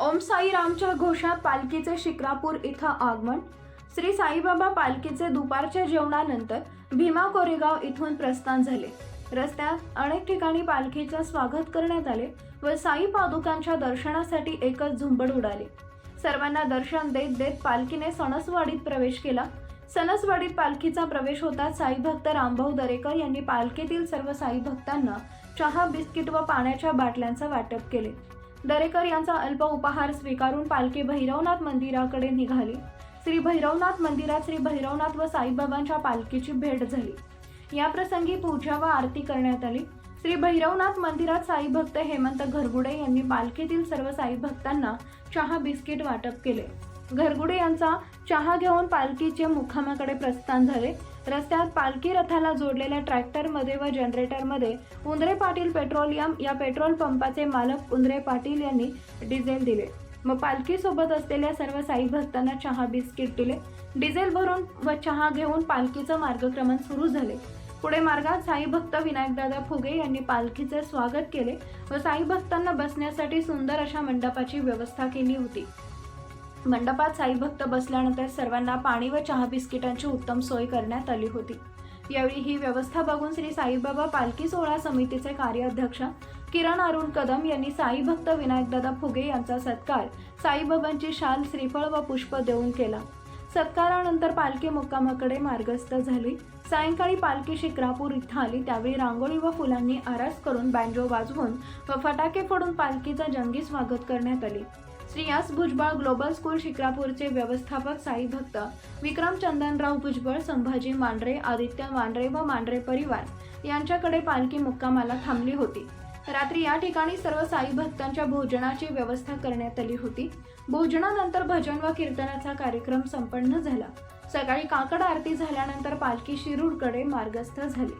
ओम साईरामच्या घोषात पालखीचे शिक्रापूर इथं आगमन. श्री साईबाबा पालखीचे दुपारच्या जेवणानंतर भीमा कोरेगाव इथून प्रस्थान झाले. रस्त्यात अनेक ठिकाणी पालखीचं स्वागत करण्यात आले व साई पादुकांच्या दर्शनासाठी एकच झुंबड उडाली. सर्वांना दर्शन देत देत पालखीने सणसवाडीत प्रवेश केला. सणसवाडीत पालखीचा प्रवेश होताच साईभक्त रामभाऊ दरेकर यांनी पालखीतील सर्व साई भक्तांना चहा बिस्किट व पाण्याच्या बाटल्यांचं वाटप केले. दरेकर यांचा अल्प उपहार स्वीकारून पालखी भैरवनाथ मंदिराकडे निघाली. श्री भैरवनाथ मंदिरात श्री भैरवनाथ व साईबाबांच्या पालखीची भेट झाली. या प्रसंगी पूजा व आरती करण्यात आली. श्री भैरवनाथ मंदिरात साई भक्त हेमंत घरगुडे यांनी पालखीतील सर्व साई भक्तांना चहा बिस्किट वाटप केले. घरगुडे यांचा चहा घेऊन पालखीचे मुखामाकडे प्रस्थान झाले. रस्त्यात पालखी रथाला जोडलेल्या ट्रॅक्टरमध्ये व जनरेटरमध्ये उंदरे पाटील पेट्रोलियम या पेट्रोल पंपाचे मालक उंदरे पाटील यांनी डिझेल दिले. मग पालखीसोबत असलेल्या सर्व साई भक्तांना चहा बिस्किट दिले. डिझेल भरून व चहा घेऊन पालखीचं मार्गक्रमण सुरू झाले. पुढे मार्गात साई भक्त विनायकदादा फुगे यांनी पालखीचे स्वागत केले व साई भक्तांना बसण्यासाठी सुंदर अशा मंडपाची व्यवस्था केली होती. मंडपात साई भक्त बसल्यानंतर सर्वांना पाणी व चहा बिस्किटांची उत्तम सोय करण्यात आली होती. यावेळी ही व्यवस्था बघून श्री साईबाबा पालखी सोहळा समितीचे कार्याध्यक्ष किरण अरुण कदम यांनी साई भक्त विनायकदादा फुगे यांचा सत्कार साईबाबांची शाल श्रीफळ व पुष्प देऊन केला. सत्कारानंतर पालखी मुक्कामाकडे मार्गस्थ झाली. सायंकाळी पालखी शिक्रापूर इथं आली. त्यावेळी रांगोळी व फुलांनी आरास करून बँजो वाजवून व फटाके फोडून पालखीचं जंगी स्वागत करण्यात आले. श्रीयास भुजबळ ग्लोबल स्कूल शिक्रापूरचे व्यवस्थापक साई भक्त विक्रम चंदनराव भुजबळ संभाजी मांढरे आदित्य मांढरे व मांढरे परिवार यांच्याकडे पालखी मुक्कामाला थांबली होती. रात्री या ठिकाणी सर्व साई भक्तांच्या भोजनाची व्यवस्था करण्यात आली होती. भोजनानंतर भजन व कीर्तनाचा कार्यक्रम संपन्न झाला. सकाळी काकड आरती झाल्यानंतर पालखी शिरूरकडे मार्गस्थ झाली.